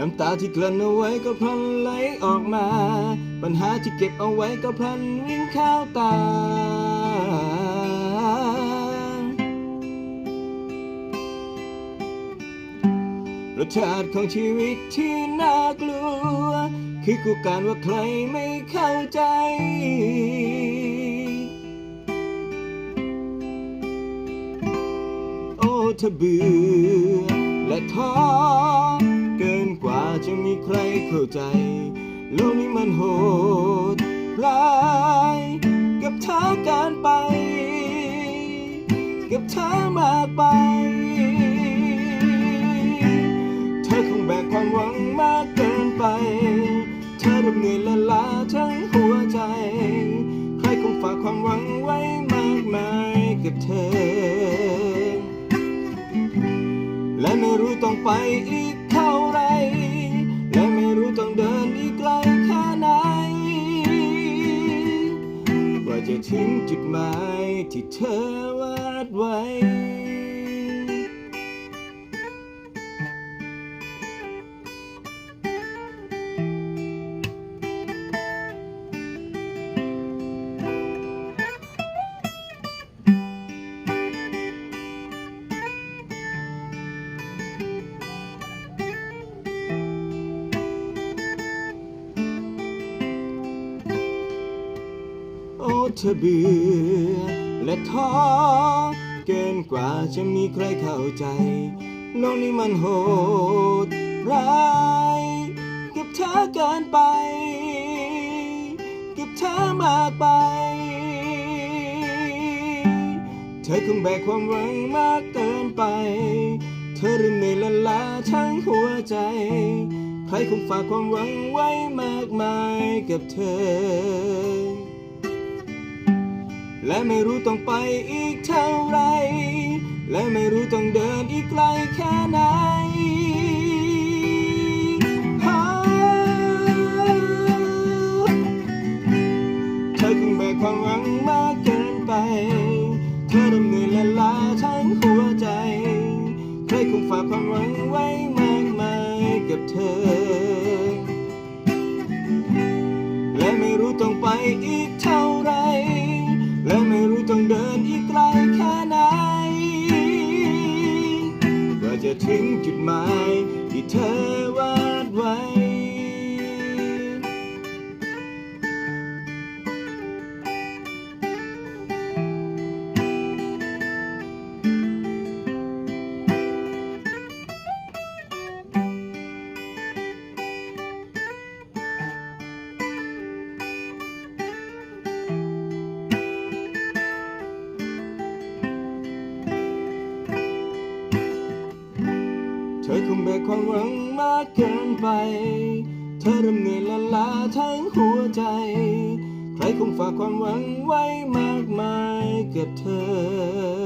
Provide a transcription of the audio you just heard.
น้ำตาที่กลั้นเอาไว้ก็พลันไหลออกมา ปัญหาที่เก็บเอาไว้ก็พลันวิ่งเข้าตา รสชาติของชีวิตที่น่ากลัว คือกูการว่าใครไม่เข้าใจโอ้ถ้าเบื่อและท้อ จะมีใครเข้าใจโลกนี้มันโหดร้ายกับเธอการไป กับเธอมากไป เธอคงแบกความหวังมากเกินไป เธอเริ่มเหนื่อยละล้าทั้งหัวใจ ใครคงฝากความหวังไว้มากมายกับเธอ และไม่รู้ต้องไปอีก จุดหมายที่เธอวาดไว้ เธอเบื่อและท้อเกินกว่าจะมีใครเข้าใจโลกนี้มันโหดร้ายกับเธอเกินไป กับเธอมากไป เธอคงแบกความหวังมากเกินไป เธอเริ่มเหนื่อยละลาทั้งหัวใจ ใครคงฝากความหวังไว้มากมายกับเธอ และไม่รู้ต้องไปอีกเท่าไร และไม่รู้ต้องเดินอีกไกลแค่ไหนเธอคงแบกความหวังมากเกินไป เธอดำเนินและลาทั้งหัวใจใครคงฝากความหวังไว้มากมายกับเธอ และไม่รู้ต้องไปอีกเท่า ถึงจุดหมายที่เธอวาดไว้ เธอคงแบกความหวังมากเกินไป เธอเริ่มเหนื่อยละล้าทั้งหัวใจ ใครคงฝากความหวังไว้มากมายกับเธอ